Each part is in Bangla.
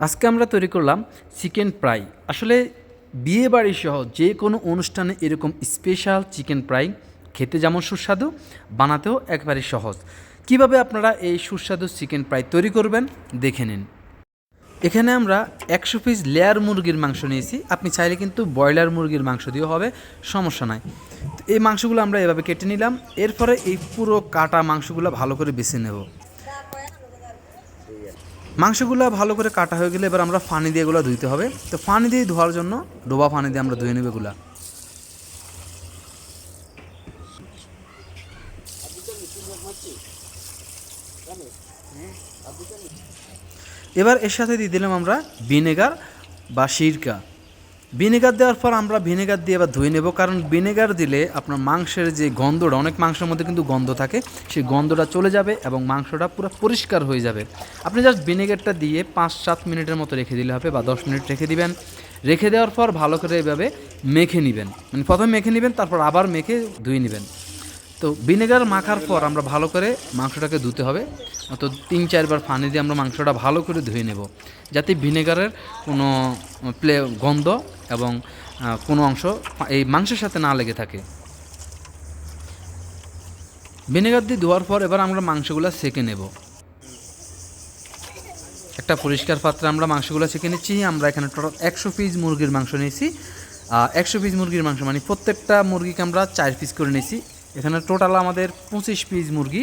আজকে আমরা তৈরি করলাম চিকেন ফ্রাই আসলে বিয়ে বাড়ি সহ যে কোনো অনুষ্ঠানে এরকম স্পেশাল চিকেন ফ্রাই খেতে যেমন সুস্বাদু, বানাতেও একবারে সহজ। কীভাবে আপনারা এই সুস্বাদু চিকেন ফ্রাই তৈরি করবেন দেখে নিন। এখানে আমরা একশো পিস লেয়ার মুরগির মাংস নিয়েছি। আপনি চাইলে কিন্তু ব্রয়লার মুরগির মাংস দিয়েও হবে, সমস্যা নাই। এই মাংসগুলো আমরা এভাবে কেটে নিলাম। এরপরে এই পুরো কাটা মাংসগুলো ভালো করে বেছে নেব। মাংসগুলো ভালো করে কাটা হয়ে গেলে এবার আমরা ফানি দিয়ে এগুলো ধুইতে হবে। তো ফানি দিয়ে ধোয়ার জন্য ডোবা ফানি দিয়ে আমরা ধুয়ে নেবে এগুলা। এবার এর সাথে দিয়ে দিলাম আমরা ভিনেগার বা সিরকা। ভিনেগার দেওয়ার পর আমরা ভিনেগার দিয়ে এবার ধুয়ে নেব, কারণ ভিনেগার দিলে আপনার মাংসের যে গন্ধটা, অনেক মাংসের মধ্যে কিন্তু গন্ধ থাকে, সেই গন্ধটা চলে যাবে এবং মাংসটা পুরো পরিষ্কার হয়ে যাবে। আপনি জাস্ট ভিনেগারটা দিয়ে পাঁচ সাত মিনিটের মতো রেখে দিলে হবে বা দশ মিনিট রেখে দিবেন। রেখে দেওয়ার পর ভালো করে এভাবে মেখে নেবেন। মানে প্রথমে মেখে নেবেন, তারপর আবার মেখে ধুয়ে নেবেন। তো ভিনেগার মাখার পর আমরা ভালো করে মাংসটাকে ধুতে হবে। তো তিন চারবার পানি দিয়ে আমরা মাংসটা ভালো করে ধুয়ে নেব, যাতে ভিনেগারের কোনো প্লে, গন্ধ এবং কোনো অংশ এই মাংসের সাথে না লেগে থাকে। ভিনেগার দিয়ে ধোয়ার পর এবার আমরা মাংসগুলো সেকে নেব। একটা পরিষ্কার পাত্রে আমরা মাংসগুলো সেকে নিচ্ছি। আমরা এখানে টোটাল একশো পিস মুরগির মাংস নিয়েছি। একশো পিস মুরগির মাংস মানে প্রত্যেকটা মুরগিকে আমরা চার পিস করে নিয়েছি। এখানে টোটাল আমাদের পঁচিশ পিস মুরগি,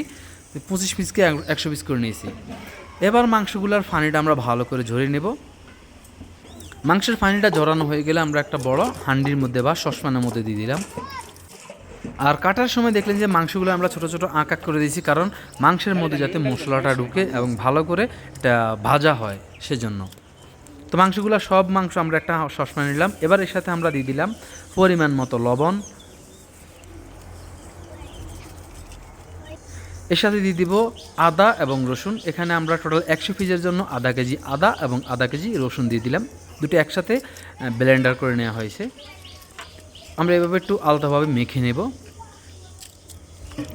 পঁচিশ পিসকে একশো পিস করে নিয়েছি। এবার মাংসগুলোর ফানিটা আমরা ভালো করে ঝরিয়ে নেব। মাংসের পানিটা জড়ানো হয়ে গেলে আমরা একটা বড় হান্ডির মধ্যে বা সসপ্যানের মধ্যে দিয়ে দিলাম। আর কাটার সময় দেখলেন যে মাংসগুলো আমরা ছোটো ছোটো আঁক করে দিয়েছি, কারণ মাংসের মধ্যে যাতে মশলাটা ঢুকে এবং ভালো করে এটা ভাজা হয় সেজন্য। তো মাংসগুলো সব মাংস আমরা একটা সসপ্যান নিলাম। এবার এর সাথে আমরা দিয়ে দিলাম পরিমাণ মতো লবণ। এর সাথে দিয়ে দিব আদা এবং রসুন। এখানে আমরা টোটাল একশো পিসের জন্য আধা কেজি আদা এবং আধা কেজি রসুন দিয়ে দিলাম। দুটো একসাথে ব্লেন্ডার করে নেওয়া হয়েছে। আমরা এভাবে একটু আলতাভাবে মেখে নেব।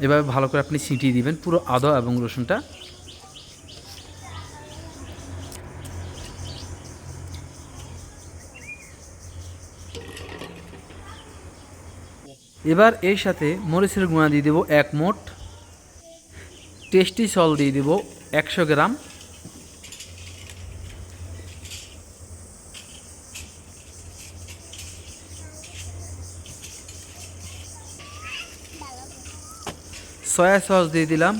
এভাবে ভালো করে আপনি ছিটিয়ে দিবেন পুরো আদা এবং রসুনটা। এবার এর সাথে মরিচের গুঁড়া দিয়ে দেবো এক মোট। টেস্টি সল দিয়ে দেবো একশো গ্রাম। সয়া সস দিয়ে দিলাম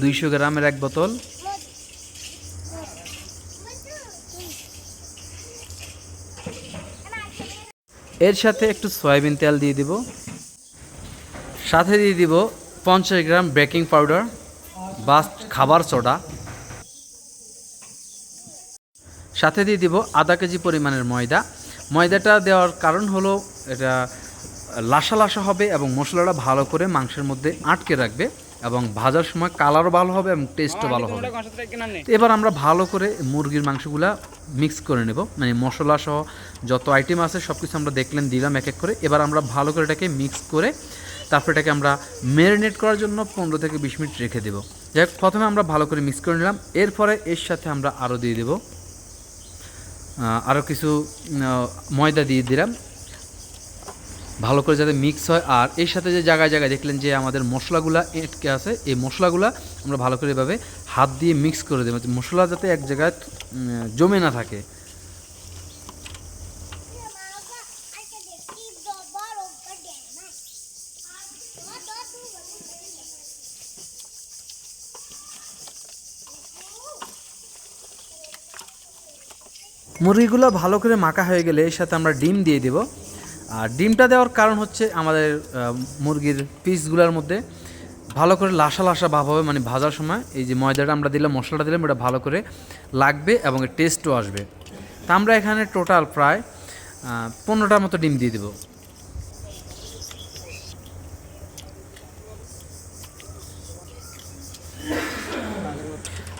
দুইশো গ্রামের এক বোতল। এর সাথে একটু সয়াবিন তেল দিয়ে দিব। সাথে দিয়ে দিব পঞ্চাশ গ্রাম বেকিং পাউডার। বা খাবার সোডা সাথে দিয়ে দিব আধা কেজি পরিমাণের ময়দা। ময়দাটা দেওয়ার কারণ হলো এটা লাসা লাসা হবে এবং মশলাটা ভালো করে মাংসের মধ্যে আটকে রাখবে এবং ভাজার সময় কালারও ভালো হবে এবং টেস্টও ভালো হবে। এবার আমরা ভালো করে মুরগির মাংসগুলা মিক্স করে নেব। মানে মশলা সহ যত আইটেম আছে সব কিছু আমরা দেখলেন, দিলাম এক এক করে। এবার আমরা ভালো করে এটাকে মিক্স করে তারপর এটাকে আমরা ম্যারিনেট করার জন্য পনেরো থেকে বিশ মিনিট রেখে দেবো। যাই হোক প্রথমে আমরা ভালো করে মিক্স করে নিলাম। এরপরে এর সাথে আমরা আরও দিয়ে দেবো। আরও কিছু ময়দা দিয়ে দিলাম। ভালো করে যাতে মিক্স হয়। আর এর সাথে যে জায়গায় জায়গায় দেখলেন যে আমাদের মশলাগুলা এটকে আছে, এই মশলাগুলা আমরা ভালো করে এভাবে হাত দিয়ে মিক্স করে দেবো। মশলা যাতে এক জায়গায় জমে না থাকে। মুরগিগুলো ভালো করে মাখা হয়ে গেলে এর সাথে আমরা ডিম দিয়ে দেব। আর ডিমটা দেওয়ার কারণ হচ্ছে আমাদের মুরগির পিসগুলোর মধ্যে ভালো করে লাসা লাশা ভাব হবে মানে ভাজার সময় এই যে ময়দাটা আমরা দিলাম, মশলাটা দিলাম, এটা ভালো করে লাগবে এবং এর টেস্টও আসবে। তা আমরা এখানে টোটাল প্রায় পনেরোটার মতো ডিম দিয়ে দেবো।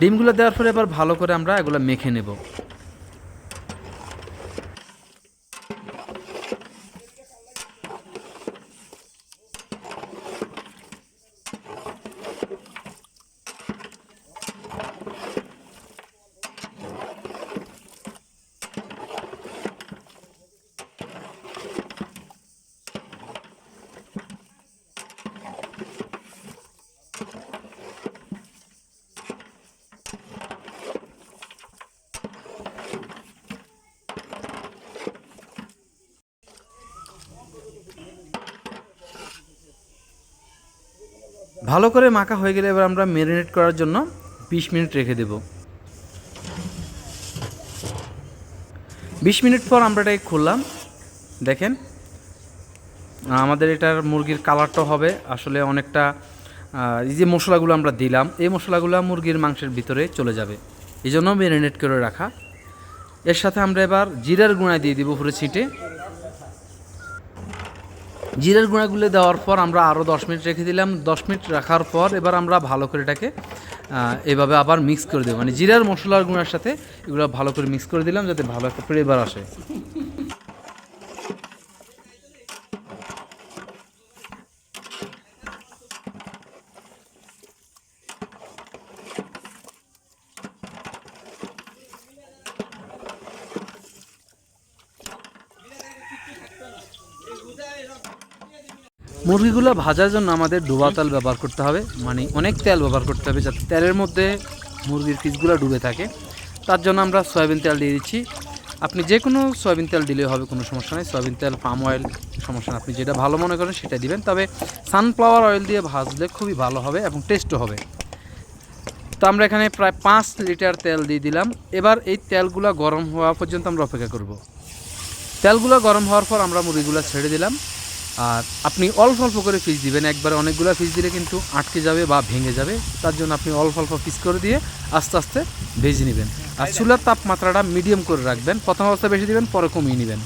ডিমগুলো দেওয়ার পরে এবার ভালো করে আমরা এগুলো মেখে নেব। ভালো করে মাখা হয়ে গেলে এবার আমরা ম্যারিনেট করার জন্য বিশ মিনিট রেখে দেব। বিশ মিনিট পর আমরা এটাকে খুললাম। দেখেন, আমাদের এটার মুরগির কালারটাও হবে। আসলে অনেকটা এই যে মশলাগুলো আমরা দিলাম, এই মশলাগুলো মুরগির মাংসের ভিতরে চলে যাবে। এই জন্য ম্যারিনেট করে রাখা। এর সাথে আমরা এবার জিরার গুঁড়া দিয়ে দিব পুরো ছিটে। জিরার গুঁড়াগুলো দেওয়ার পর আমরা আরও দশ মিনিট রেখে দিলাম। দশ মিনিট রাখার পর এবার আমরা ভালো করে এটাকে এভাবে আবার মিক্স করে দেবো। মানে জিরার মশলার গুঁড়ার সাথে এগুলো ভালো করে মিক্স করে দিলাম যাতে ভালো একটা ফ্লেভার আসে। মুরগিগুলো ভাজার জন্য আমাদের ডুবা তেল ব্যবহার করতে হবে মানে অনেক তেল ব্যবহার করতে হবে যাতে তেলের মধ্যে মুরগির পিসগুলো ডুবে থাকে। তার জন্য আমরা সয়াবিন তেল দিয়ে দিচ্ছি। আপনি যে কোনো সয়াবিন তেল দিলেও হবে, কোনো সমস্যা নেই। সয়াবিন তেল, পাম অয়েল, সমস্যা নেই। আপনি যেটা ভালো মনে করেন সেটা দিবেন। তবে সানফ্লাওয়ার অয়েল দিয়ে ভাজলে খুবই ভালো হবে এবং টেস্টও হবে। তো আমরা এখানে প্রায় পাঁচ লিটার তেল দিয়ে দিলাম। এবার এই তেলগুলো গরম হওয়া পর্যন্ত আমরা অপেক্ষা করব। তেলগুলো গরম হওয়ার পর আমরা মুরগিগুলো ছেড়ে দিলাম। আর আপনি অল্প অল্প করে পিস দিবেন। একবারে অনেকগুলো পিস দিলে কিন্তু আটকে যাবে বা ভেঙে যাবে। তার জন্য আপনি অল্প অল্প পিস করে দিয়ে আস্তে আস্তে ভেজে নেবেন। আর চুলার তাপমাত্রাটা মিডিয়াম করে রাখবেন। প্রথম অবস্থা বেশি দিবেন, পরে কমিয়ে নেবেন।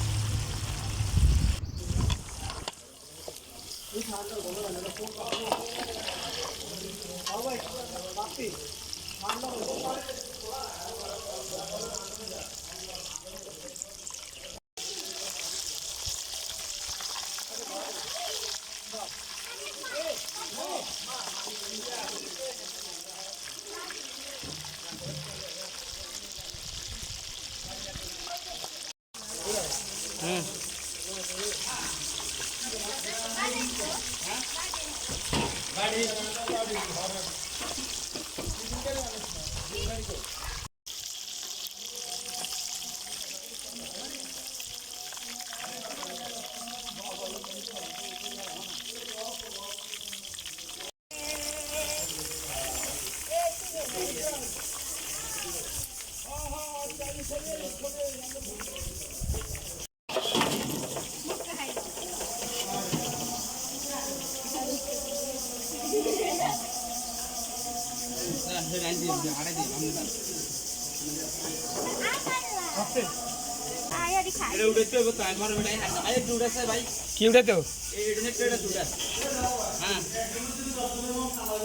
কি উঠে তো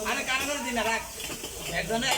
আরে ধরে দিন রাখ। একজনে